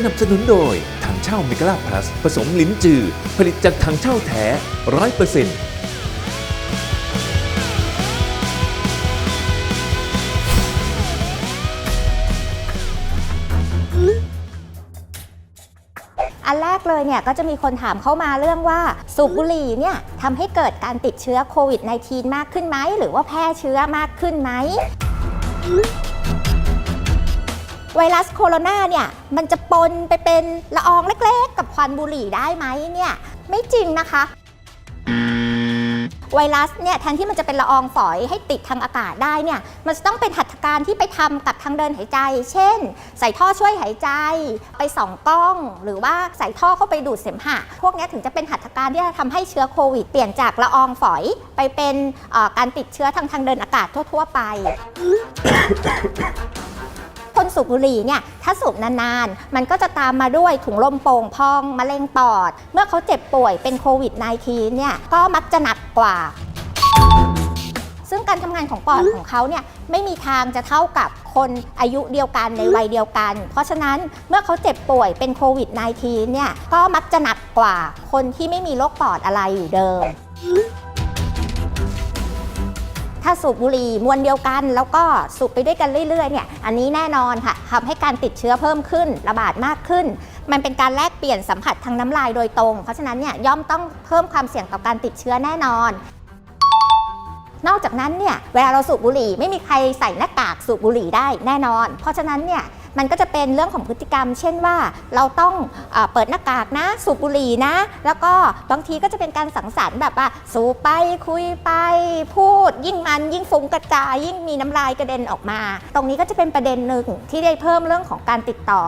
สนับสนุนโดยถังเช่าเมกาลาพลัส ผสมลิ้นจือ ผลิตจากถังเช่าแท้ร้อยเปอร์เซ็นต์อันแรกเลยเนี่ยก็จะมีคนถามเข้ามาเรื่องว่าสูบบุหรี่เนี่ยทำให้เกิดการติดเชื้อโควิด -19 มากขึ้นไหม หรือว่าแพร่เชื้อมากขึ้นไหม ไวรัสโคโรนาเนี่ยมันจะปนไปเป็นละอองเล็กๆ กับควันบุหรี่ได้ไหมเนี่ยไม่จริงนะคะ ไวรัสเนี่ยแทนที่มันจะเป็นละอองฝอยให้ติดทางอากาศได้เนี่ยมันจะต้องเป็นหัตถการที่ไปทำกับทางเดินหายใจ เช่น ใส่ท่อช่วยหายใจ ไปส่องกล้อง หรือว่าใส่ท่อเข้าไปดูดเสมหะ พวกนี้ถึงจะเป็นหัตถการที่จะทำให้เชื้อโควิด เปลี่ยนจากละอองฝอยไปเป็นการติดเชื้อทางทางเดินอากาศทั่ว ๆ ไป คนสูบบุหรี่เนี่ยถ้าสูบนานๆ มันก็จะตามมาด้วยถุงลมโป่งพองมะเร็งปอด เมื่อเขาเจ็บป่วยเป็นโควิด -19 เนี่ยก็มักจะหนักกว่า ซึ่งการทำงานของปอดของเขาเนี่ยไม่มีทางจะเท่ากับคนอายุเดียวกันในวัยเดียวกัน เพราะฉะนั้นเมื่อเขาเจ็บป่วยเป็นโควิด -19 เนี่ยก็มักจะหนักกว่าคนที่ไม่มีโรคปอดอะไรอยู่เดิม ถ้าสูบบุหรี่มวลเดียวกัน แล้วก็สูบไปด้วยกันเรื่อยๆเนี่ยอันนี้แน่นอนค่ะทำให้การติดเชื้อเพิ่มขึ้นระบาดมากขึ้น มันเป็นการแลกเปลี่ยนสัมผัสทางน้ำลายโดยตรง เพราะฉะนั้นเนี่ยย่อมต้องเพิ่มความเสี่ยงต่อการติดเชื้อแน่นอนนอกจากนั้นเนี่ยเวลาเราสูบบุหรี่ไม่มีใครใส่หน้ากากสูบบุหรี่ได้แน่นอน เพราะฉะนั้นเนี่ย มันก็จะเป็นเรื่องของพฤติกรรม เช่นว่าเราต้องเออเปิดหน้ากากนะสูบบุหรี่นะ แล้วก็บางทีก็จะเป็นการสังสรรค์แบบว่าสูบไปคุยไปพูด ยิ่งมันยิ่งฟุ้งกระจาย ยิ่งมีน้ำลายกระเด็นออกมา ตรงนี้ก็จะเป็นประเด็นหนึ่งที่ได้เพิ่มเรื่องของการติดต่อ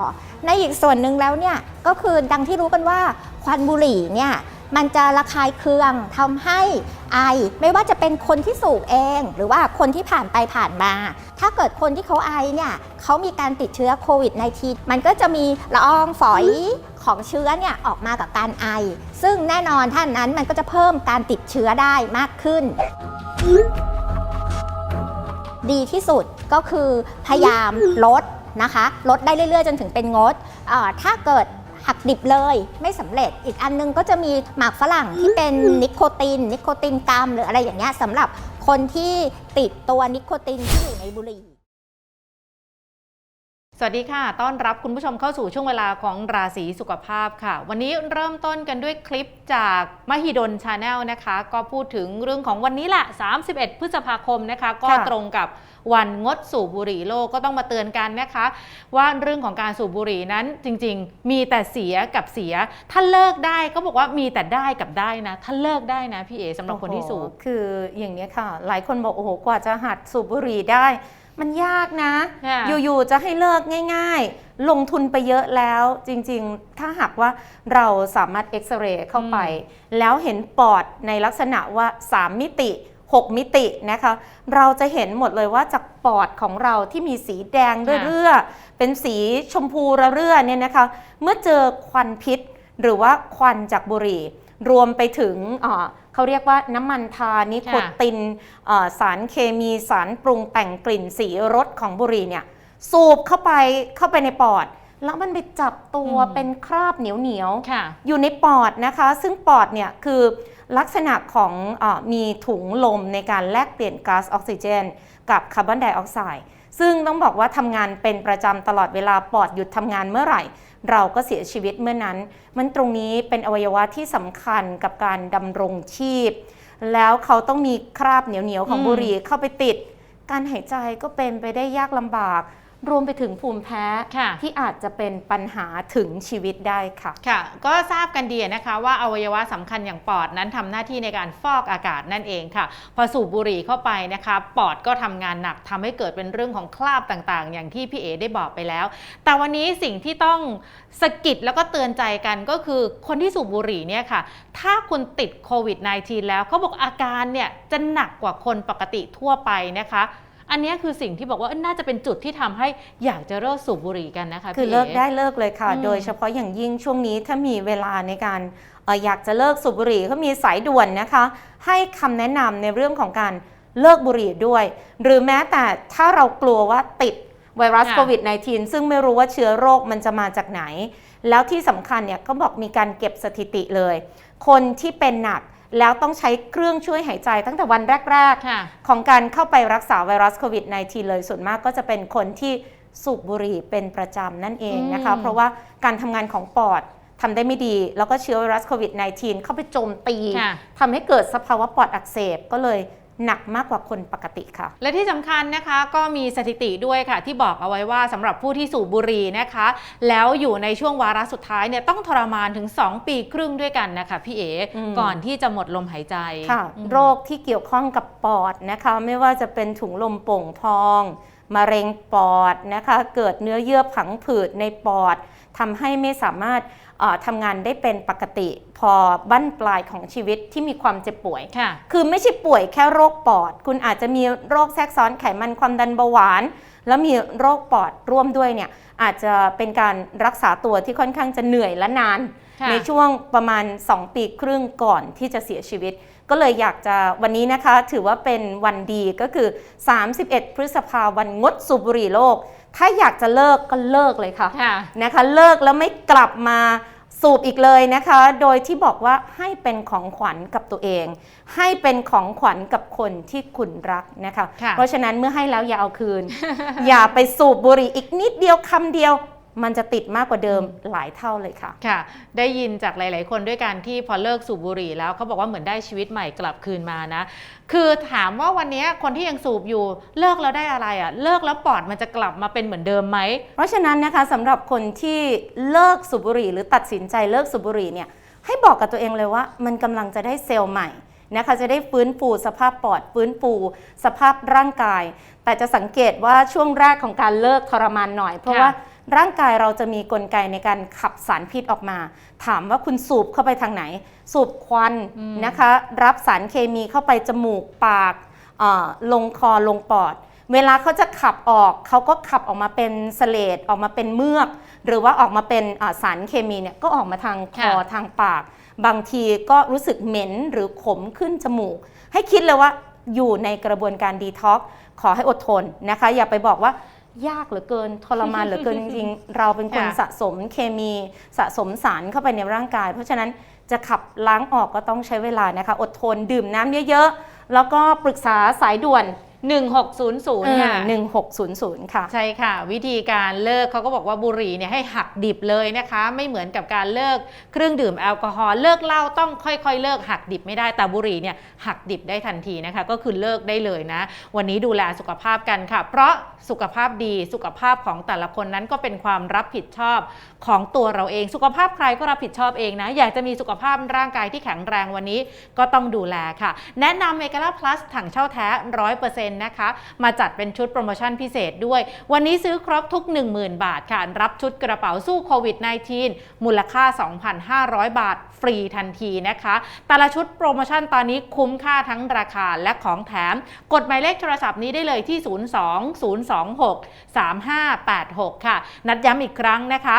ในอีกส่วนหนึ่งแล้วเนี่ยก็คือดังที่รู้กันว่าควันบุหรี่เนี่ย มันจะระคายเคืองทำให้ไอ ไม่ว่าจะเป็นคนที่สูบเอง หรือว่าคนที่ผ่านไปผ่านมา ถ้าเกิดคนที่เขาไอเนี่ยเขามีการติดเชื้อโควิด -19 มันก็จะมีละอองฝอยของเชื้อเนี่ยออกมากับการไอ ซึ่งแน่นอนท่านนั้นมันก็จะเพิ่มการติดเชื้อได้มากขึ้น ดีที่สุดก็คือพยายามลดนะคะ ลดได้เรื่อยๆ จนถึงเป็นงด ถ้าเกิด หักดิบเลยไม่สำเร็จ อีกอันนึงก็จะมีหมากฝรั่งที่เป็นนิโคติน นิโคตินกรัมหรืออะไรอย่างเงี้ยสำหรับคนที่ติดตัวนิโคตินที่อยู่ในบุหรี่ สวัสดีค่ะ ต้อนรับคุณผู้ชมเข้าสู่ช่วงเวลาของราศีสุขภาพค่ะ วันนี้เริ่มต้นกันด้วยคลิปจากมหิดลชาแนลนะคะ ก็พูดถึงเรื่องของวันนี้แหละ 31 พฤษภาคมนะคะ ก็ค่ะตรงกับวันงดสูบบุหรี่โลกก็ต้องมาเตือนกันนะคะ ว่าเรื่องของการสูบบุหรี่นั้นจริง ๆ มีแต่เสียกับเสีย ถ้าเลิกได้ก็บอกว่ามีแต่ได้กับได้นะ ถ้าเลิกได้นะพี่เอสำหรับคนที่สูบโอ้โหคืออย่างเนี้ยค่ะ หลายคนบอกโอ้โหกว่าจะหัดสูบบุหรี่ได้ มันยากนะ ค่ะ อยู่ๆจะให้เลิกง่ายๆ ลงทุนไปเยอะแล้วจริงๆ ถ้าหากว่าเราสามารถเอ็กซเรย์เข้าไป แล้วเห็นปอดในลักษณะว่า 3 มิติ 6 มิตินะคะ เราจะเห็นหมดเลยว่าจากปอดของเราที่มีสีแดงค่ะ เรื่อๆเป็นสีชมพูระเรื่อเนี่ยนะคะ เมื่อเจอควันพิษ หรือว่าควันจากบุหรี่ รวมไปถึงเอ่อ เขาเรียกว่าน้ำมันทานิโคตินเอ่อสารเคมีสารปรุงแต่งกลิ่นสีรสของบุหรี่เนี่ยสูบเข้าไปเข้าไปในปอด แล้วมันไปจับตัวอืมเป็นคราบเหนียวเหนียวๆค่ะอยู่ในปอดนะคะ ซึ่งปอดเนี่ยคือลักษณะของเออมีถุงลมในการแลกเปลี่ยนก๊าซออกซิเจน กับคาร์บอนไดออกไซด์ซึ่งต้องบอกว่าทำงานเป็นประจำตลอดเวลาปอดหยุดทำงานเมื่อไหร่ เราก็เสียชีวิตเมื่อนั้น มันตรงนี้เป็นอวัยวะที่สำคัญกับการดำรงชีพ แล้วเขาต้องมีคราบเหนียวๆของบุหรี่เข้าไปติด การหายใจก็เป็นไปได้ยากลำบาก รวมไปถึงภูมิแพ้ค่ะที่อาจจะเป็นปัญหาถึงชีวิตได้ค่ะ ค่ะ ก็ทราบกันดีนะคะว่าอวัยวะสำคัญอย่างปอดนั้นทำหน้าที่ในการฟอกอากาศนั่นเองค่ะ พอสูบบุหรี่เข้าไปนะคะ ปอดก็ทำงานหนักทำให้เกิดเป็นเรื่องของคราบต่างๆ อย่างที่พี่เอได้บอกไปแล้ว แต่วันนี้สิ่งที่ต้องสะกิดแล้วก็เตือนใจกันก็คือคนที่สูบบุหรี่เนี่ยค่ะ ถ้าคุณติดโควิด -19 แล้วเขาบอกอาการเนี่ยจะหนักกว่าคนปกติทั่วไปนะคะ อันเนี้ยคือสิ่งที่บอกว่าเอ้ยน่าจะเป็นจุดที่ทำให้อยากจะเลิกสูบบุหรี่กันนะคะคือพี่เลิกอ๋ได้เลิกเลยค่ะอืมโดยเฉพาะอย่างยิ่งช่วงนี้ถ้ามีเวลาในการเอออยากจะเลิกสูบบุหรี่เขามีสายด่วนนะคะ ให้คำแนะนำในเรื่องของการเลิกบุหรี่ด้วย หรือแม้แต่ถ้าเรากลัวว่าติดไวรัสค่ะโควิด -19 ซึ่งไม่รู้ว่าเชื้อโรคมันจะมาจากไหน แล้วที่สำคัญเนี่ยก็บอกมีการเก็บสถิติเลย คนที่เป็นหนัก แล้วต้องใช้เครื่องช่วยหายใจตั้งแต่วันแรกค่ะๆของการเข้าไปรักษาไวรัสโควิด -19 เลยส่วนมากก็จะเป็นคนที่สูบบุหรี่เป็นประจำนั่นเองนะคะอืมเพราะว่าการทำงานของปอดทำได้ไม่ดี แล้วก็เชื้อไวรัสโควิด -19 เข้าไปโจมตีค่ะทำให้เกิดสภาวะปอดอักเสบก็เลย หนักมากกว่าคนปกติค่ะ และที่สำคัญนะคะก็มีสถิติด้วยค่ะ ที่บอกเอาไว้ว่าสำหรับผู้ที่สูบบุหรี่นะคะ แล้วอยู่ในช่วงวาระสุดท้ายเนี่ยต้องทรมานถึง 2 ปีครึ่งด้วยกันนะคะพี่เอ๋อืมก่อนที่จะหมดลมหายใจค่ะอืมโรคที่เกี่ยวข้องกับปอดนะคะ ไม่ว่าจะเป็นถุงลมโป่งพองมะเร็งปอดนะคะ เกิดเนื้อเยื่อผังผืดในปอดทำให้ไม่สามารถเอ่อ ทำงานได้เป็นปกติ พอบั้นปลายของชีวิตที่มีความเจ็บป่วยค่ะคือไม่ใช่ป่วยแค่โรคปอด คุณอาจจะมีโรคแทรกซ้อนไขมันความดันเบาหวาน แล้วมีโรคปอดร่วมด้วยเนี่ยอาจจะเป็นการรักษาตัวที่ค่อนข้างจะเหนื่อยและนานค่ะในช่วงประมาณ 2 ปีครึ่งก่อนที่จะเสียชีวิต ก็เลยอยากจะวันนี้นะคะถือว่าเป็นวันดีก็คือ 31 พฤษภาวันงดสูบบุหรี่โลก ถ้าอยากจะเลิกก็เลิกเลยค่ะค่ะ นะคะ เลิกแล้วไม่กลับมาสูบอีกเลยนะคะ โดยที่บอกว่าให้เป็นของขวัญกับตัวเอง ให้เป็นของขวัญกับคนที่คุณรักนะคะ ค่ะ เพราะฉะนั้นเมื่อให้แล้วอย่าเอาคืน อย่าไปสูบบุหรี่อีกนิดเดียวคำเดียว มันจะติดมากกว่าเดิมหลายเท่าเลยค่ะ ค่ะ ได้ยินจากหลาย ๆ คนด้วยกันที่พอเลิกสูบบุหรี่แล้วเขาบอกว่าเหมือนได้ชีวิตใหม่กลับคืนมานะ คือถามว่าวันนี้คนที่ยังสูบอยู่เลิกแล้วได้อะไรอะ่ะ เลิกแล้วปอดมันจะกลับมาเป็นเหมือนเดิมไหม เพราะฉะนั้นนะคะสำหรับคนที่เลิกสูบบุหรี่หรือตัดสินใจเลิกสูบบุหรี่เนี่ยให้บอกกับตัวเองเลยว่า มันกำลังจะได้เซลล์ใหม่นะคะจะได้ฟื้นฟูสภาพปอดฟื้นฟูสภาพร่างกาย แต่จะสังเกตว่าช่วงแรกของการเลิกทรมานหน่อย เพราะค่ะว่า ร่างกายเราจะมีกลไกในการขับสารพิษออกมา ถามว่าคุณสูบเข้าไปทางไหน สูบควันนะคะ รับสารเคมีเข้าไปจมูกปากเอ่อลงคอลงปอด เวลาเขาจะขับออกเขาก็ขับออกมาเป็นเสลดออกมาเป็นเมือก หรือว่าออกมาเป็นอ่าสารเคมีเนี่ยก็ออกมาทางคอค่ะทางปาก บางทีก็รู้สึกเหม็นหรือขมขึ้นจมูก ให้คิดเลยว่าอยู่ในกระบวนการดีท็อกขอให้อดทนนะคะ อย่าไปบอกว่า ยากเหลือเกินทรมานเหลือเกินจริงๆ เราเป็นคนค่ะสะสมเคมีสะสมสารเข้าไปในร่างกาย เพราะฉะนั้นจะขับล้างออกก็ต้องใช้เวลานะคะ อดทนดื่มน้ำเยอะๆ แล้วก็ปรึกษาสายด่วน 1600 ค่ะ1600ค่ะ ใช่ค่ะ วิธีการเลิกเขาก็บอกว่าบุหรี่เนี่ยให้หักดิบเลยนะคะ ไม่เหมือนกับการเลิกเครื่องดื่มแอลกอฮอล์เลิกเหล้าต้องค่อยๆ เลิกหักดิบไม่ได้แต่บุหรี่เนี่ยหักดิบได้ทันทีนะคะ ก็คือเลิกได้เลยนะ วันนี้ดูแลสุขภาพกันค่ะ เพราะสุขภาพดีสุขภาพของแต่ละคนนั้นก็เป็นความรับผิดชอบของตัวเราเอง สุขภาพใครก็รับผิดชอบเองนะอยากจะมีสุขภาพร่างกายที่แข็งแรงวันนี้ก็ต้องดูแลค่ะ แนะนำเมกาลาพลัสถังเช่าแท้100%นนะคะ มาจัดเป็นชุดโปรโมชั่นพิเศษด้วย วันนี้ซื้อครบทุก 10,000 บาทค่ะ รับชุดกระเป๋าสู้โควิด -19 มูลค่า 2,500 บาท ฟรีทันทีนะคะ แต่ละชุดโปรโมชั่นตอนนี้คุ้มค่าทั้งราคาและของแถม กดหมายเลขโทรศัพท์นี้ได้เลยที่ 02 026 3586 ค่ะ นัดย้ำอีกครั้งนะคะ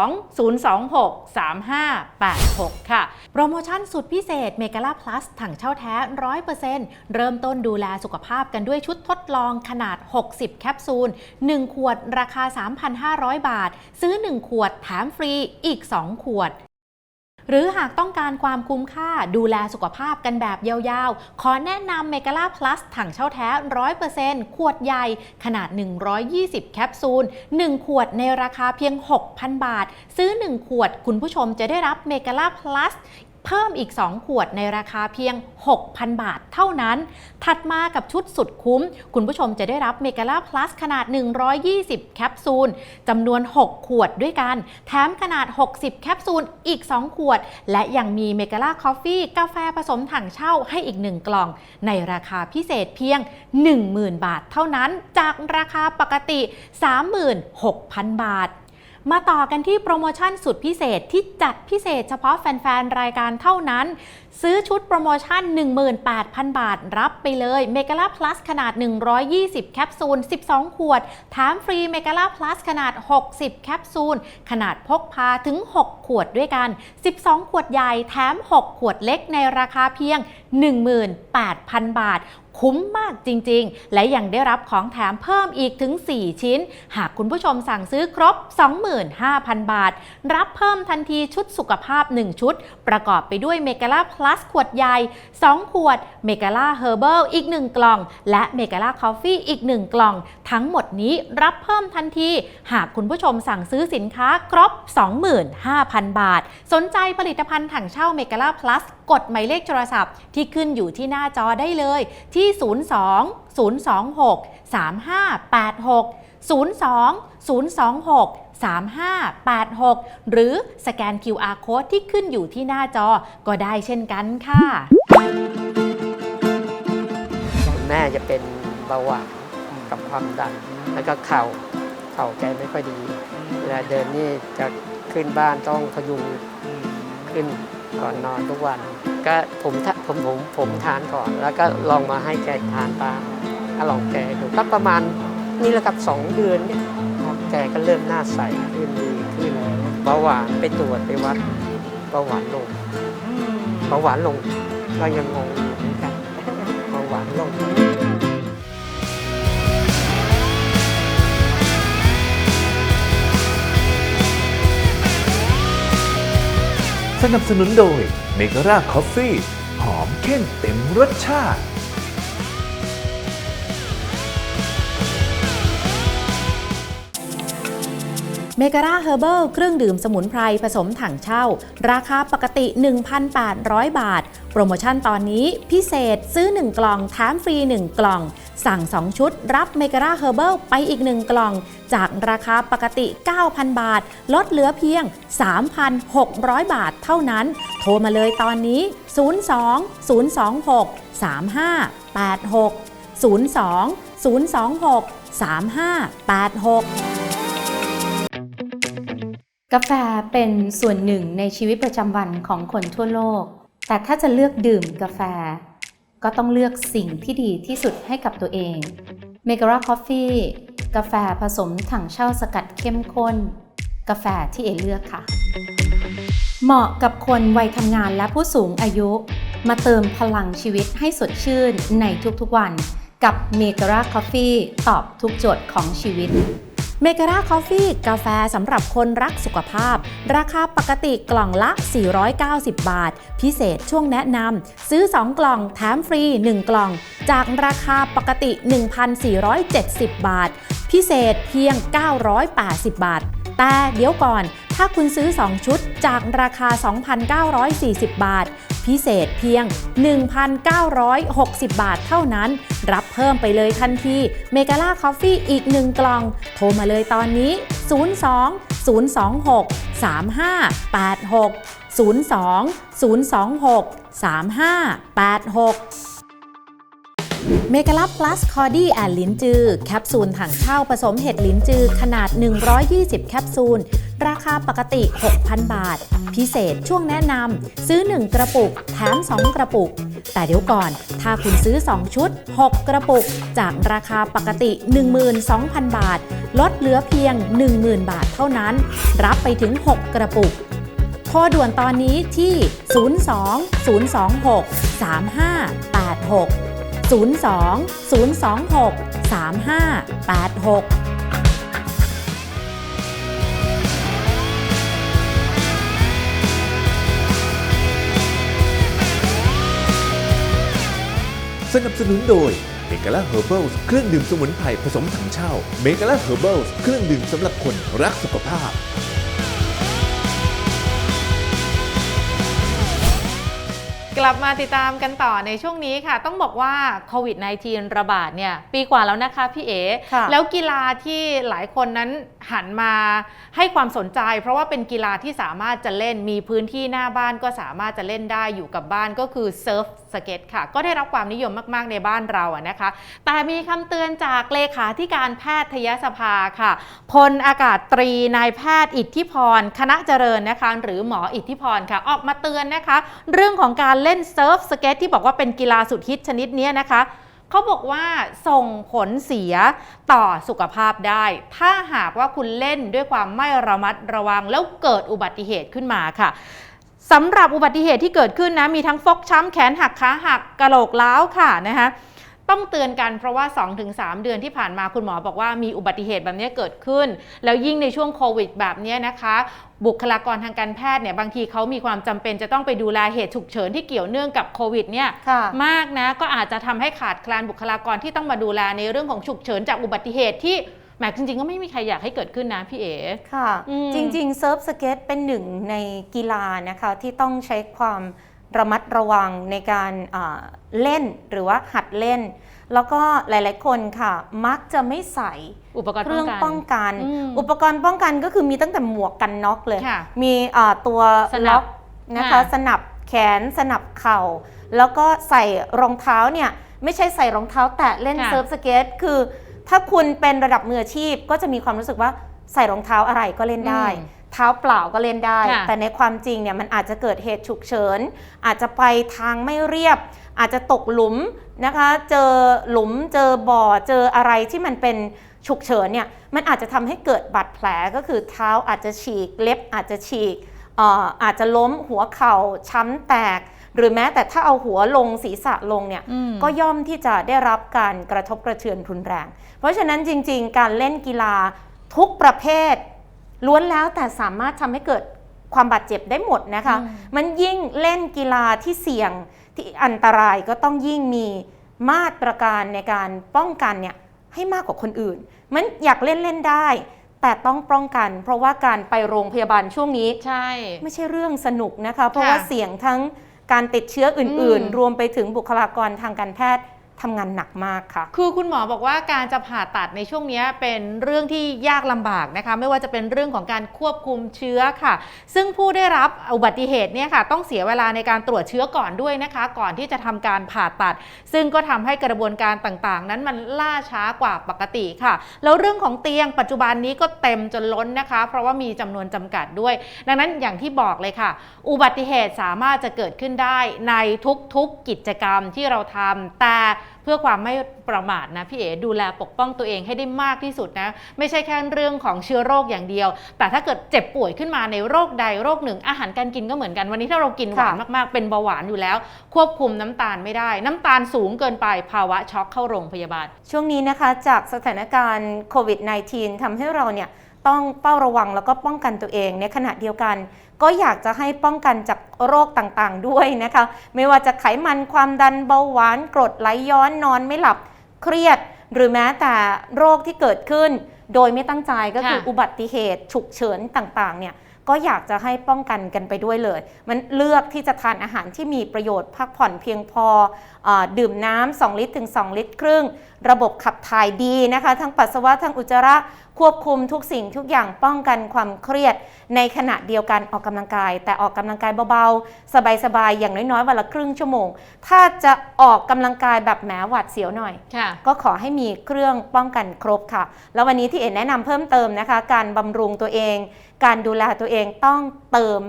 02 026 3586 ค่ะ โปรโมชั่นสุดพิเศษเมกาลาพลัสถังเช่าแท้ 100%เริ่มต้นดูแลสุขภาพกันด้วยชุดทดลองขนาด 60 แคปซูล 1 ขวดราคา 3,500 บาท ซื้อ 1 ขวดแถมฟรีอีก 2 ขวด หรือหากต้องการความคุ้มค่าดูแลสุขภาพกันแบบยาวๆ ขอแนะนำเมกาลาพลัสถังเช่าแท้ 100%ขวดใหญ่ขนาด 120 แคปซูล 1 ขวดในราคาเพียง 6,000 บาท ซื้อ 1 ขวดคุณผู้ชมจะได้รับเมกาลาพลัส เพิ่มอีก 2 ขวดในราคาเพียง 6,000 บาทเท่านั้น ถัดมากับชุดสุดคุ้ม คุณผู้ชมจะได้รับเมกาลาพลัสขนาด 120 แคปซูลจำนวน 6 ขวดด้วยกัน แถมขนาด 60 แคปซูลอีก 2 ขวด และยังมีเมกาลาคอฟฟี่กาแฟผสมถังเช่าให้อีก 1 กล่อง ในราคาพิเศษเพียง 10,000 บาทเท่านั้น จากราคาปกติ 36,000 บาท มาต่อกันที่โปรโมชั่นสุดพิเศษที่จัดพิเศษเฉพาะแฟนๆ รายการเท่านั้น ซื้อชุดโปรโมชั่น 18,000 บาท รับไปเลยเมกาลาพลัสขนาด 120 แคปซูล 12 ขวดแถมฟรีเมกาลาพลัสขนาด 60 แคปซูล ขนาดพกพาถึง 6 ขวดด้วยกัน 12 ขวดใหญ่แถม 6 ขวดเล็กในราคาเพียง 18,000 บาท คุ้มมากจริง ๆ และยังได้รับของแถมเพิ่มอีกถึง 4 ชิ้น หากคุณผู้ชมสั่งซื้อครบ 25,000 บาท รับเพิ่มทันทีชุดสุขภาพ 1 ชุด ประกอบไปด้วยเมกาล่าพลัสขวดใหญ่ 2 ขวด เมกาล่าเฮอร์เบิลอีก 1 กล่อง และเมกาล่าคอฟฟี่อีก 1 กล่อง ทั้งหมดนี้รับเพิ่มทันที หากคุณผู้ชมสั่งซื้อสินค้าครบ 25,000 บาท สนใจผลิตภัณฑ์ถังเช่าเมกาล่าพลัสกดหมายเลขโทรศัพท์ที่ขึ้นอยู่ที่หน้าจอได้เลยที่02 026 3586 02 026 3586 หรือสแกน QR Code ที่ขึ้นอยู่ที่หน้าจอก็ได้เช่นกันค่ะแม่จะเป็นเบาหวานกับความดัน แล้วก็เข่าเข่าแกไม่ค่อยดีเวลาเดินนี่จะขึ้นบ้านต้องพยุงขึ้นก่อนนอนทุกวัน ก็ผมทะผมผมผมทานก่อน แล้วก็ลองมาให้แกทานตามก็ลองแกดูก็ประมาณนี่แหละครับสองเดือนเนี่ยแกก็เริ่มหน้าใสขึ้นดีขึ้นเบาหวานไปตรวจไปวัดเบาหวานลงเบาหวานลงก็ยังงงอยู่เหมือนกันเบาหวานลง สนับสนุนโดยเมก a ่าคอฟฟี่ หอมเข้มเต็มรสชาติ เมก a ่าเฮอร์เบิลเครื่องดื่มสมุนไพรผสมถังเช่า ราคาปกติ 1,800 บาท โปรโมชั่นตอนนี้พิเศษซื้อ 1 กล่องแถมฟรี 1 กล่อง สั่ง 2 ชุด รับเมก a ่าเฮอร์เบิลไปอีก 1 กล่อง จากราคาปกติ 9,000 บาท ลดเหลือเพียง 3,600 บาทเท่านั้น โทรมาเลยตอนนี้ 02 026 3586 02 026 3586กาแฟเป็นส่วนหนึ่งในชีวิตประจำวันของคนทั่วโลก แต่ถ้าจะเลือกดื่มกาแฟ ก็ต้องเลือกสิ่งที่ดีที่สุดให้กับตัวเอง m e g a r a Coffee กาแฟผสมถังเช่าสกัดเข้มข้น กาแฟที่เอเลือกค่ะ เหมาะกับคนวัยทำงานและผู้สูงอายุ มาเติมพลังชีวิตให้สดชื่นในทุกๆวัน กับ m e g a r a Coffee ตอบทุกโจทย์ของชีวิต เมก a ่าคอฟฟี่กาแฟสำหรับคนรักสุขภาพ ราคาปกติกล่องละ 490 บาท พิเศษช่วงแนะนำซื้อ 2 กล่องแถมฟรี 1 กล่อง จากราคาปกติ 1,470 บาท พิเศษเพียง 980 บาท แต่เดี๋ยวก่อน ถ้าคุณซื้อ 2 ชุดจากราคา 2,940 บาท พิเศษเพียง 1,960 บาทเท่านั้น รับเพิ่มไปเลยทันทีเมกาล่าคอฟฟี่อีก 1 กล่อง โทรมาเลยตอนนี้ 02 026 3586 02 026 3586 เมกาลับพลัสคอดี้แอนลิ้นจือ แคปซูลถังเช่าผสมเห็ดลิ้นจือ ขนาด 120 แคปซูล ราคาปกติ 6,000 บาท พิเศษช่วงแนะนำซื้อ 1 กระปุก แถม 2 กระปุก แต่เดี๋ยวก่อน ถ้าคุณซื้อ 2 ชุด 6 กระปุก จากราคาปกติ 12,000 บาท ลดเหลือเพียง 10,000 บาทเท่านั้น รับไปถึง 6 กระปุกโทรด่วนตอนนี้ที่ 02 026 3586 02 026 3586สนับสนุนโดยเมก a ่าเฮอร์เบิลเครื่องดื่มสมุนไพรผสมถังเช่าเมก a ่าเฮอร์เบิลเครื่องดื่มสำหรับคนรักสุขภาพ กลับมาติดตามกันต่อในช่วงนี้ค่ะ ต้องบอกว่าโควิด -19 ระบาดเนี่ยปีกว่าแล้วนะคะพี่เอ๋ค่ะแล้วกีฬาที่หลายคนนั้นหันมาให้ความสนใจ เพราะว่าเป็นกีฬาที่สามารถจะเล่นมีพื้นที่หน้าบ้านก็สามารถจะเล่นได้อยู่กับบ้านก็คือเซิร์ฟสเก็ตค่ะ ก็ได้รับความนิยมมาก ๆ ในบ้านเราอะนะคะ แต่มีคำเตือนจากเลขาธิการแพทยสภาค่ะพลอากาศตรีนายแพทย์อิทธิพร คณะเจริญนะคะ หรือหมออิทธิพรค่ะ ออกมาเตือนนะคะ เรื่องของการเล่นเซิร์ฟสเก็ตที่บอกว่าเป็นกีฬาสุดฮิตชนิดนี้นะคะเขาบอกว่าส่งผลเสียต่อสุขภาพได้ ถ้าหากว่าคุณเล่นด้วยความไม่ระมัดระวังแล้วเกิดอุบัติเหตุขึ้นมาค่ะสำหรับอุบัติเหตุที่เกิดขึ้นนะมีทั้งฟกช้ำแขนหักขาหักกระโหลกล้าวค่ะนะคะ ต้องเตือนกันเพราะว่า 2-3 เดือนที่ผ่านมาคุณหมอบอกว่ามีอุบัติเหตุแบบนี้เกิดขึ้น แล้วยิ่งในช่วงโควิดแบบนี้นะคะ บุคลากรทางการแพทย์เนี่ยบางทีเขามีความจำเป็นจะต้องไปดูแลเหตุฉุกเฉินที่เกี่ยวเนื่องกับโควิดเนี่ยค่ะมากนะก็อาจจะทำให้ขาดแคลนบุคลากรที่ต้องมาดูแลในเรื่องของฉุกเฉินจากอุบัติเหตุที่แหมจริงๆ ก็ไม่มีใครอยากให้เกิดขึ้นนะพี่เอ๋ค่ะอืมจริงๆเซิร์ฟสเก็ตเป็นหนึ่งในกีฬานะคะที่ต้องใช้ความ ระมัดระวังในการอ่าเล่นหรือว่าหัดเล่น แล้วก็หลาย ๆ คนค่ะ มักจะไม่ใส่อุปกรณ์เครื่องป้องกันอืมอุปกรณ์ป้องกันก็คือมีตั้งแต่หมวกกันน็อกเลยค่ะมีอ่าตัวสนับล็อกนะคะค่ะสนับแขนสนับเข่า แล้วก็ใส่รองเท้าเนี่ยไม่ใช่ใส่รองเท้าแตะเล่นค่ะเซิร์ฟสเก็ตคือ ถ้าคุณเป็นระดับมืออาชีพก็จะมีความรู้สึกว่าใส่รองเท้าอะไรก็เล่นได้อืม เท้าเปล่าก็เล่นได้ ค่ะแต่ในความจริงเนี่ยมันอาจจะเกิดเหตุฉุกเฉิน อาจจะไปทางไม่เรียบ อาจจะตกหลุมนะคะ เจอหลุมเจอบ่อเจออะไรที่มันเป็นฉุกเฉินเนี่ยมันอาจจะทำให้เกิดบาดแผลก็คือเท้าอาจจะฉีก เล็บอาจจะฉีกเอ่ออาจจะล้มหัวเข่าช้ำแตก หรือแม้แต่ถ้าเอาหัวลงศีรษะลงเนี่ยอืม ก็ย่อมที่จะได้รับการกระทบกระเทือนรุนแรง เพราะฉะนั้นจริง ๆ การเล่นกีฬาทุกประเภท ล้วนแล้วแต่สามารถทำให้เกิดความบาดเจ็บได้หมดนะคะอืมมันยิ่งเล่นกีฬาที่เสี่ยงที่อันตรายก็ต้องยิ่งมีมาตรการในการป้องกันเนี่ยให้มากกว่าคนอื่น มันอยากเล่นเล่นได้ แต่ต้องป้องกัน เพราะว่าการไปโรงพยาบาลช่วงนี้ใช่ ไม่ใช่เรื่องสนุกนะคะ เพราะว่าค่ะเสี่ยงทั้งการติดเชื้ออื่นอืมๆรวมไปถึงบุคลากรทางการแพทย์ ทำงานหนักมากค่ะ คือคุณหมอบอกว่าการจะผ่าตัดในช่วงนี้เป็นเรื่องที่ยากลำบากนะคะ ไม่ว่าจะเป็นเรื่องของการควบคุมเชื้อค่ะ ซึ่งผู้ได้รับอุบัติเหตุเนี่ยค่ะต้องเสียเวลาในการตรวจเชื้อก่อนด้วยนะคะ ก่อนที่จะทำการผ่าตัด ซึ่งก็ทำให้กระบวนการต่างๆ นั้นมันล่าช้ากว่าปกติค่ะ แล้วเรื่องของเตียงปัจจุบันนี้ก็เต็มจนล้นนะคะ เพราะว่ามีจำนวนจำกัดด้วย ดังนั้นอย่างที่บอกเลยค่ะ อุบัติเหตุสามารถจะเกิดขึ้นได้ในทุกๆกิจกรรมที่เราทำแต่เพื่อความไม่ประมาทนะพี่เอ๋ดูแลปกป้องตัวเองให้ได้มากที่สุดนะ ไม่ใช่แค่เรื่องของเชื้อโรคอย่างเดียว แต่ถ้าเกิดเจ็บป่วยขึ้นมาในโรคใดโรคหนึ่ง อาหารการกินก็เหมือนกันวันนี้ถ้าเรากินหวานค่ะมากๆเป็นเบาหวานอยู่แล้ว ควบคุมน้ำตาลไม่ได้ น้ำตาลสูงเกินไปภาวะช็อกเข้าโรงพยาบาล ช่วงนี้นะคะจากสถานการณ์โควิด -19 ทำให้เราเนี่ยต้องเฝ้าระวังแล้วก็ป้องกันตัวเองในขณะเดียวกัน ก็อยากจะให้ป้องกันจากโรคต่างๆด้วยนะคะ ไม่ว่าจะไขมันความดันเบาหวานกรดไหลย้อนนอนไม่หลับเครียด หรือแม้แต่โรคที่เกิดขึ้น โดยไม่ตั้งใจก็คือค่ะอุบัติเหตุฉุกเฉินต่างๆเนี่ยก็อยากจะให้ป้องกันกันไปด้วยเลย มันเลือกที่จะทานอาหารที่มีประโยชน์พักผ่อนเพียงพออาดื่มน้ำ2ลิตรถึง 2 ลิตรครึ่ง ระบบขับถ่ายดีนะคะ ทั้งปัสสาวะทั้งอุจจาระควบคุมทุกสิ่งทุกอย่างป้องกันความเครียด ในขณะเดียวกันออกกำลังกาย แต่ออกกำลังกายเบาๆ สบายๆ อย่างน้อยๆ วันละครึ่งชั่วโมง ถ้าจะออกกำลังกายแบบแหมหวัดเสียวหน่อยค่ะก็ขอให้มีเครื่องป้องกันครบค่ะ แล้ววันนี้ที่เอ็นแนะนำเพิ่มเติมนะคะ การบำรุงตัวเอง การดูแลตัวเองต้อง เติม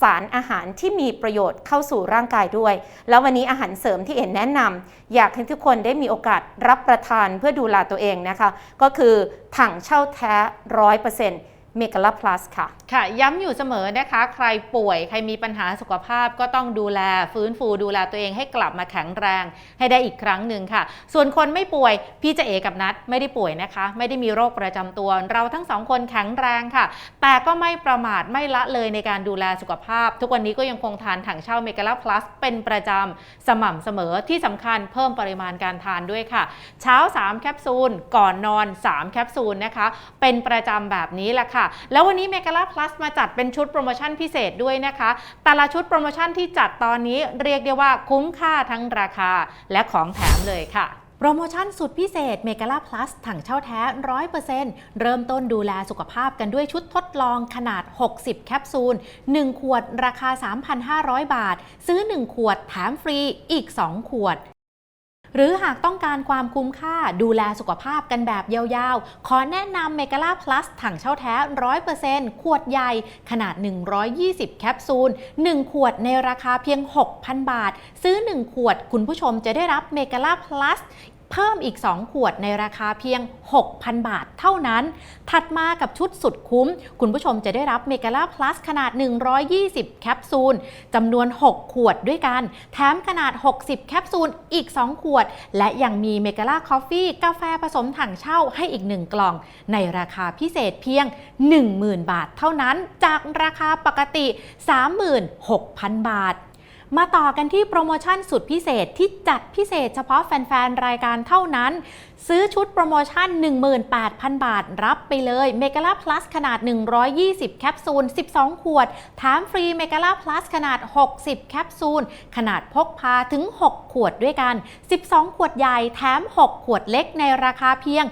สารอาหารที่มีประโยชน์เข้าสู่ร่างกายด้วย แล้ววันนี้อาหารเสริมที่เอ็นแนะนำอยากให้ทุกคนได้มีโอกาสรับประทานเพื่อดูแลตัวเองนะคะ ก็คือถังเช่าแท้ร้อยเปอร์เซ็นต์ เมกาลาพลัสค่ะ ค่ะย้ำอยู่เสมอนะคะ ใครป่วยใครมีปัญหาสุขภาพก็ต้องดูแล ฟื้นฟูดูแลตัวเองให้กลับมาแข็งแรง ให้ได้อีกครั้งหนึ่งค่ะ ส่วนคนไม่ป่วย พี่เจะเอกับนัดไม่ได้ป่วยนะคะ ไม่ได้มีโรคประจำตัว เราทั้งสองคนแข็งแรงค่ะ แต่ก็ไม่ประมาทไม่ละเลยในการดูแลสุขภาพ ทุกวันนี้ก็ยังคงทานถังเช่าเมกาลาพลัสเป็นประจำสม่ำเสมอที่สำคัญเพิ่มปริมาณการทานด้วยค่ะ เช้า 3 แคปซูล ก่อนนอน 3 แคปซูลนะคะ เป็นประจำแบบนี้แหละค่ะแล้ววันนี้เมกาลาพลัสมาจัดเป็นชุดโปรโมชั่นพิเศษด้วยนะคะ แต่ละชุดโปรโมชั่นที่จัดตอนนี้เรียกได้ว่าคุ้มค่าทั้งราคาและของแถมเลยค่ะโปรโมชั่นสุดพิเศษเมกาลาพลัสถังเช่าแท้ 100%เริ่มต้นดูแลสุขภาพกันด้วยชุดทดลองขนาด 60 แคปซูล 1 ขวดราคา 3,500 บาท ซื้อ 1 ขวดแถมฟรีอีก 2 ขวด หรือหากต้องการความคุ้มค่าดูแลสุขภาพกันแบบยาวๆ ขอแนะนำเมกาลาพลัสถังเช่าแท้ 100%ขวดใหญ่ขนาด 120 แคปซูล 1 ขวดในราคาเพียง 6,000 บาท ซื้อ 1 ขวดคุณผู้ชมจะได้รับเมกาลาพลัส เพิ่มอีก 2 ขวดในราคาเพียง 6,000 บาทเท่านั้น ถัดมากับชุดสุดคุ้ม คุณผู้ชมจะได้รับเมกาลาพลัสขนาด 120 แคปซูลจำนวน 6 ขวดด้วยกัน แถมขนาด 60 แคปซูลอีก 2 ขวด และยังมีเมกาลาคอฟฟี่กาแฟผสมถังเช่าให้อีก 1 กล่อง ในราคาพิเศษเพียง 10,000 บาทเท่านั้น จากราคาปกติ 36,000 บาท มาต่อกันที่โปรโมชั่นสุดพิเศษที่จัดพิเศษเฉพาะแฟนๆ รายการเท่านั้น ซื้อชุดโปรโมชั่น 18,000 บาท รับไปเลยเมกาล่าพลัสขนาด 120 แคปซูล 12 ขวดแถมฟรีเมกาล่าพลัสขนาด 60 แคปซูล ขนาดพกพาถึง 6 ขวดด้วยกัน 12 ขวดใหญ่ แถม 6 ขวดเล็กในราคาเพียง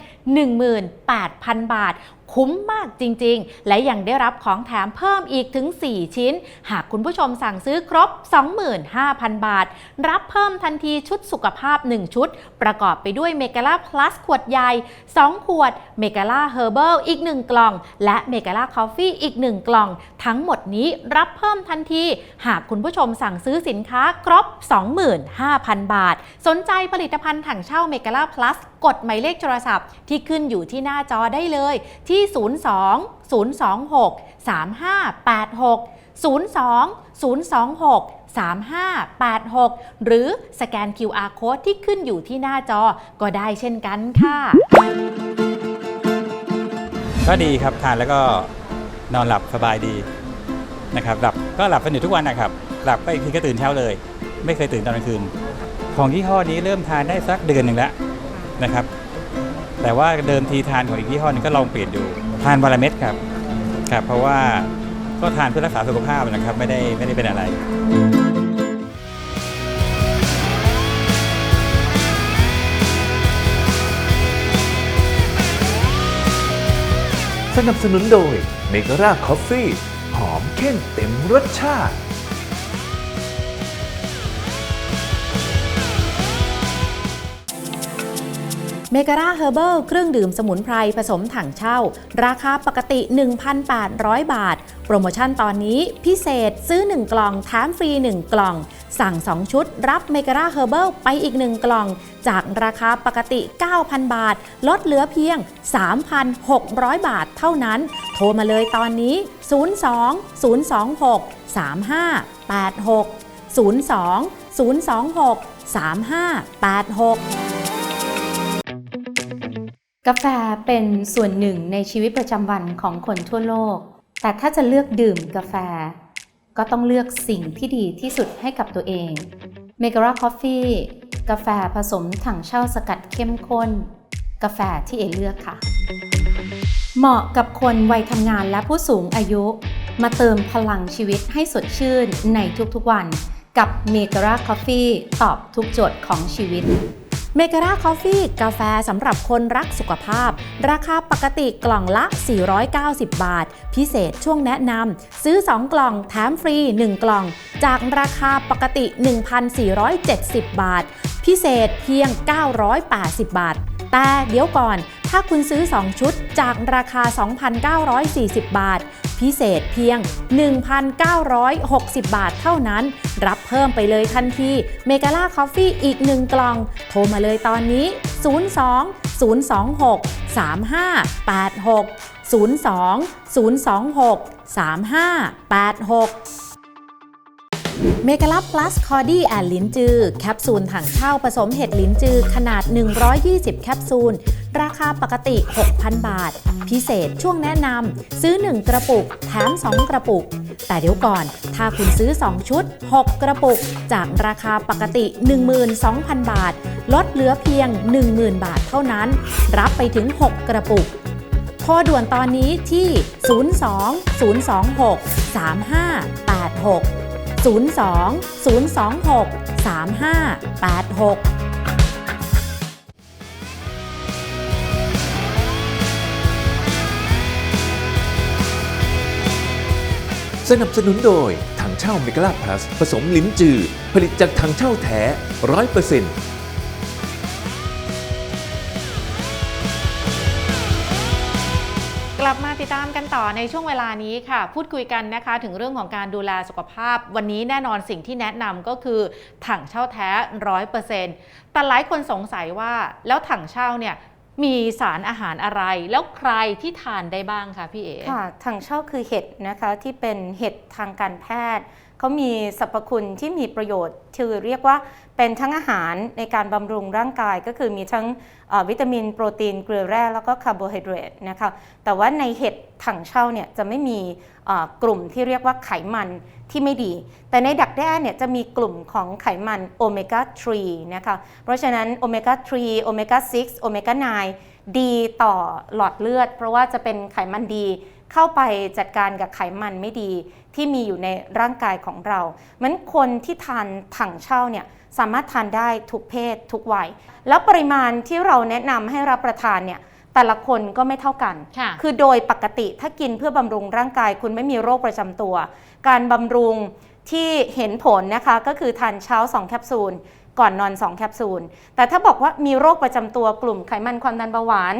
18,000 บาทคุ้มมากจริงๆ และยังได้รับของแถมเพิ่มอีกถึง 4 ชิ้น หากคุณผู้ชมสั่งซื้อครบ 25,000 บาท รับเพิ่มทันทีชุดสุขภาพ 1 ชุด ประกอบไปด้วยเมกาลาพลัสขวดใหญ่ 2 ขวดเมกาล่าเฮอร์เบิลอีก 1 กล่อง และเมกาล่าคอฟฟี่อีก 1 กล่อง ทั้งหมดนี้รับเพิ่มทันที หากคุณผู้ชมสั่งซื้อสินค้าครบ 25,000 บาท สนใจผลิตภัณฑ์ถังเช่าเมกาล่าพลัสกดหมายเลขโทรศัพท์ที่ขึ้นอยู่ที่หน้าจอได้เลยที่ 02 026 3586 02 026 3586 หรือสแกน QR Code ที่ขึ้นอยู่ที่หน้าจอก็ได้เช่นกันค่ะ ก็ดีครับทานแล้วก็นอนหลับสบายดีนะครับหลับก็หลับสนิททุกวันนะครับหลับไปอีกทีก็ตื่นเช้าเลย ไม่เคยตื่นตอนกลางคืน ของยี่ห้อนี้เริ่มทานได้สักเดือนหนึ่งแล้วนะครับ แต่ว่าเดิมทีทานของอีกยี่ห้อหนึงก็ลองเปลี่ยนดูทานวันละเม็ดครับครับ เพราะว่าก็ทานเพื่อรักษาสุขภาพนะครับ ไม่ได้ไม่ได้เป็นอะไร นับสนุนโดยเมก a ่าคอฟฟี่ หอมเข้มเต็มรสชาติ เมก a ่าเฮอร์เบิลเครื่องดื่มสมุนไพรผสมถังเช่า ราคาปกติ 1,800 บาท โปรโมชั่นตอนนี้พิเศษซื้อ 1 กล่องแถมฟรี 1 กล่อง สั่ง 2 ชุด รับเมก a ่าเฮอร์เบิลไปอีก 1 กล่อง จากราคาปกติ 9,000 บาท ลดเหลือเพียง 3,600 บาทเท่านั้น โทรมาเลยตอนนี้ 02 026 3586 02 026 3586กาแฟเป็นส่วนหนึ่งในชีวิตประจำวันของคนทั่วโลก แต่ถ้าจะเลือกดื่มกาแฟ ก็ต้องเลือกสิ่งที่ดีที่สุดให้กับตัวเอง m e g a r a Coffee กาแฟผสมถังเช่าสกัดเข้มข้น กาแฟที่เอเลือกค่ะ เหมาะกับคนวัยทำงานและผู้สูงอายุ มาเติมพลังชีวิตให้สดชื่นในทุกๆวัน กับ m e g a r a Coffee ตอบทุกโจทย์ของชีวิต เมก a ่าคอฟฟี่กาแฟสำหรับคนรักสุขภาพ ราคาปกติกล่องละ 490 บาท พิเศษช่วงแนะนำซื้อ 2 กล่องแถมฟรี 1 กล่อง จากราคาปกติ 1,470 บาท พิเศษเพียง 980 บาท แต่เดี๋ยวก่อน ถ้าคุณซื้อ 2 ชุดจากราคา 2,940 บาท พิเศษเพียง 1,960 บาทเท่านั้น รับเพิ่มไปเลยทันทีเมกาล่าคอฟฟี่อีก1กล่อง โทรมาเลยตอนนี้ 02 026 3586 02 026 3586 เมกาลับพลัสคอดี้แอนลิ้นจือ แคปซูลถังเช่าผสมเห็ดลิ้นจือ ขนาด 120 แคปซูล ราคาปกติ 6,000 บาท พิเศษช่วงแนะนำซื้อ 1 กระปุก แถม 2 กระปุก แต่เดี๋ยวก่อน ถ้าคุณซื้อ 2 ชุด 6 กระปุก จากราคาปกติ 12,000 บาท ลดเหลือเพียง 10,000 บาทเท่านั้น รับไปถึง 6 กระปุกโทรด่วนตอนนี้ที่ 02 026 3586 02 026 3586สนับสนุนโดยถังเช่าเมกะลาพลัส ผสมลิ้นจือ ผลิตจากถังเช่าแท้ร้อยเปอร์เซ็นต์ ติดตามกันต่อในช่วงเวลานี้ค่ะ พูดคุยกันนะคะ ถึงเรื่องของการดูแลสุขภาพ วันนี้แน่นอนสิ่งที่แนะนำก็คือถังเช่าแท้ร้อยเปอร์เซ็นต์แต่หลายคนสงสัยว่าแล้วถังเช่าเนี่ยมีสารอาหารอะไร แล้วใครที่ทานได้บ้างคะพี่เอ๋ค่ะถังเช่าคือเห็ดนะคะที่เป็นเห็ดทางการแพทย์ เขามีสรรพคุณที่มีประโยชน์คือเรียกว่าเป็นทั้งอาหารในการบำรุงร่างกายก็คือมีทั้งวิตามิน โปรตีนเกลือแร่แล้วก็คาร์โบไฮเดรตนะคะแต่ว่าในเห็ดถังเช่าเนี่ยจะไม่มีกลุ่มที่เรียกว่าไขมันที่ไม่ดี แต่ในดักแด้เนี่ยจะมีกลุ่มของไขมันโอเมก้า 3 นะคะ เพราะฉะนั้นโอเมก้า 3 โอเมก้า 6 โอเมก้า 9 ดีต่อหลอดเลือด เพราะว่าจะเป็นไขมันดี เข้าไปจัดการกับไขมันไม่ดีที่มีอยู่ในร่างกายของเรามันคนที่ทานถังเช่าเนี่ยสามารถทานได้ทุกเพศทุกวัย แล้วปริมาณที่เราแนะนำให้รับประทานเนี่ยแต่ละคนก็ไม่เท่ากันค่ะคือโดยปกติถ้ากินเพื่อบำรุงร่างกาย คุณไม่มีโรคประจำตัว การบำรุงที่เห็นผลนะคะก็คือทานเช้า 2 แคปซูล ก่อนนอน 2 แคปซูล แต่ถ้าบอกว่ามีโรคประจำตัวกลุ่มไขมันความดันเบาหวาน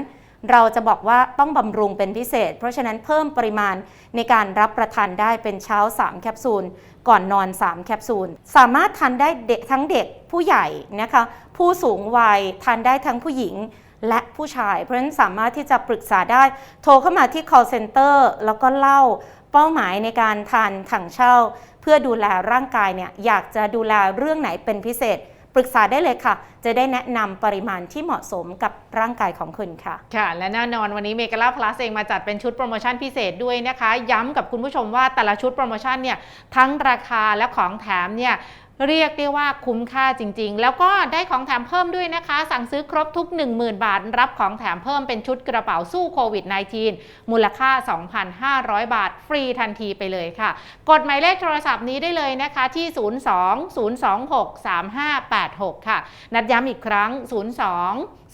เราจะบอกว่าต้องบำรุงเป็นพิเศษ เพราะฉะนั้นเพิ่มปริมาณในการรับประทานได้เป็นเช้า 3 แคปซูล ก่อนนอน 3 แคปซูล สามารถทานได้เด็กทั้งเด็กผู้ใหญ่นะคะผู้สูงวัยทานได้ทั้งผู้หญิงและผู้ชาย เพราะฉะนั้นสามารถที่จะปรึกษาได้ โทรเข้ามาที่ call center แล้วก็เล่าเป้าหมายในการทานถังเช่า เพื่อดูแลร่างกายเนี่ยอยากจะดูแลเรื่องไหนเป็นพิเศษ ปรึกษาได้เลยค่ะ จะได้แนะนำปริมาณที่เหมาะสมกับร่างกายของคุณค่ะ ค่ะ และแน่นอนวันนี้เมกาลาพลัสเองมาจัดเป็นชุดโปรโมชั่นพิเศษด้วยนะคะ ย้ำกับคุณผู้ชมว่าแต่ละชุดโปรโมชั่นเนี่ยทั้งราคาและของแถมเนี่ย เรียกได้ว่าคุ้มค่าจริง ๆ แล้วก็ได้ของแถมเพิ่มด้วยนะคะ สั่งซื้อครบทุก 10,000 บาท รับของแถมเพิ่มเป็นชุดกระเป๋าสู้โควิด -19 มูลค่า 2,500 บาท ฟรีทันทีไปเลยค่ะ กดหมายเลขโทรศัพท์นี้ได้เลยนะคะที่ 02-026-3586 ค่ะ นัดย้ำอีกครั้ง 02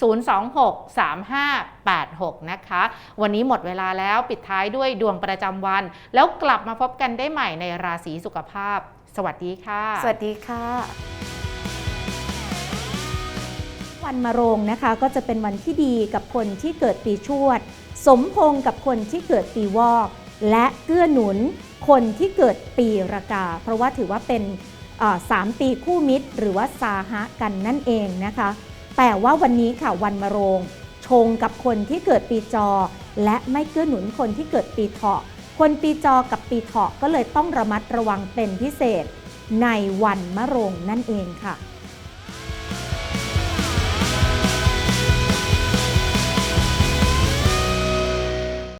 026-3586 นะคะ วันนี้หมดเวลาแล้วปิดท้ายด้วยดวงประจำวัน แล้วกลับมาพบกันได้ใหม่ในราศีสุขภาพ สวัสดีค่ะ สวัสดีค่ะ วันมะโรงนะคะก็จะเป็นวันที่ดีกับคนที่เกิดปีชวด สมพงกับคนที่เกิดปีวอก และเกื้อหนุนคนที่เกิดปีรากา เพราะว่าถือว่าเป็นสามปีคู่มิตร หรือว่าสาหะกันนั่นเองนะคะ แต่ว่าวันนี้ค่ะวันมะโรง ชงกับคนที่เกิดปีจอ และไม่เกื้อหนุนคนที่เกิดปีเถาะ คนปีจอกับปีเถาะก็เลยต้องระมัดระวังเป็นพิเศษในวันมะโรงนั่นเองค่ะ